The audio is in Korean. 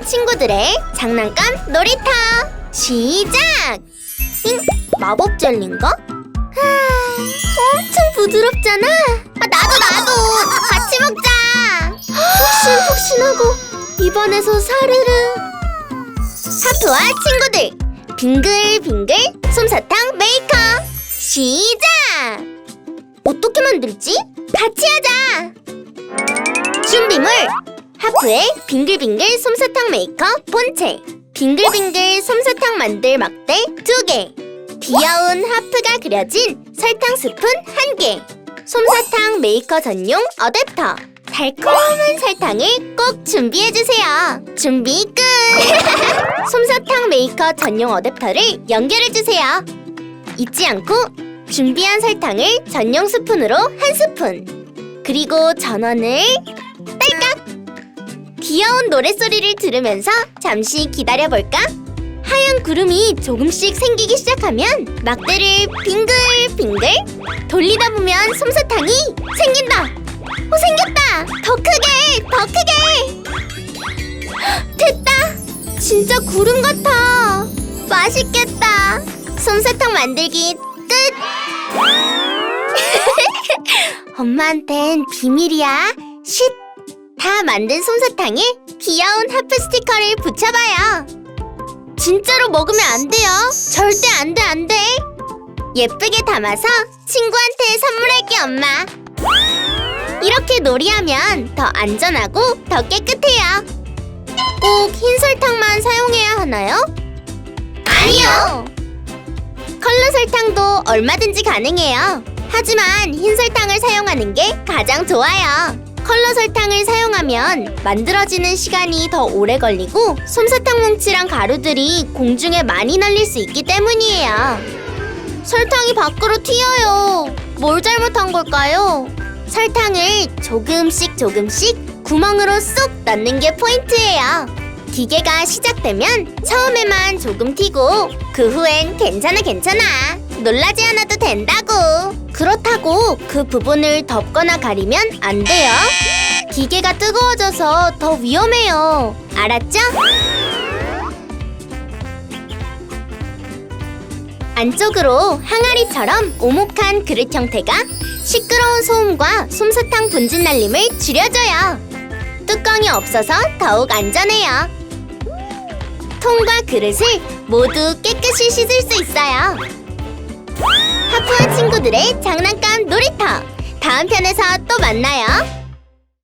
친구들의 장난감 놀이터 시작! 잉? 마법 젤리인가? 아, 엄청 부드럽잖아. 아, 나도 나도 같이 먹자. 푹신푹신하고 입안에서 사르르. 하프와 친구들 빙글빙글 솜사탕 메이커 시작! 어떻게 만들지? 같이 하자. 하프의 빙글빙글 솜사탕 메이커 본체. 빙글빙글 솜사탕 만들 막대 2개. 귀여운 하프가 그려진 설탕 스푼 1개. 솜사탕 메이커 전용 어댑터. 달콤한 설탕을 꼭 준비해주세요. 준비 끝! 솜사탕 메이커 전용 어댑터를 연결해주세요. 잊지 않고 준비한 설탕을 전용 스푼으로 한 스푼. 그리고 전원을 귀여운 노랫소리를 들으면서 잠시 기다려볼까? 하얀 구름이 조금씩 생기기 시작하면 막대를 빙글빙글 돌리다 보면 솜사탕이 생긴다! 오, 생겼다! 더 크게! 더 크게! 헉, 됐다! 진짜 구름 같아! 맛있겠다! 솜사탕 만들기 끝! 엄마한텐 비밀이야. 쉿! 다 만든 솜사탕에 귀여운 하프 스티커를 붙여봐요. 진짜로 먹으면 안 돼요. 절대 안 돼, 안 돼. 예쁘게 담아서 친구한테 선물할게, 엄마. 이렇게 놀이하면 더 안전하고 더 깨끗해요. 꼭 흰 설탕만 사용해야 하나요? 아니요. 컬러 설탕도 얼마든지 가능해요. 하지만 흰 설탕을 사용하는 게 가장 좋아요. 컬러 설탕을 사용하면 만들어지는 시간이 더 오래 걸리고 솜사탕 뭉치랑 가루들이 공중에 많이 날릴 수 있기 때문이에요. 설탕이 밖으로 튀어요. 뭘 잘못한 걸까요? 설탕을 조금씩 조금씩 구멍으로 쏙 넣는 게 포인트예요. 기계가 시작되면 처음에만 조금 튀고 그 후엔 괜찮아 괜찮아 놀라지 않아도 된다고 그렇다고 그 부분을 덮거나 가리면 안 돼요 기계가 뜨거워져서 더 위험해요 알았죠? 안쪽으로 항아리처럼 오목한 그릇 형태가 시끄러운 소음과 솜사탕 분진 날림을 줄여줘요 뚜껑이 없어서 더욱 안전해요 통과 그릇을 모두 깨끗이 씻을 수 있어요. 친구들의 장난감 놀이터. 다음 편에서 또 만나요.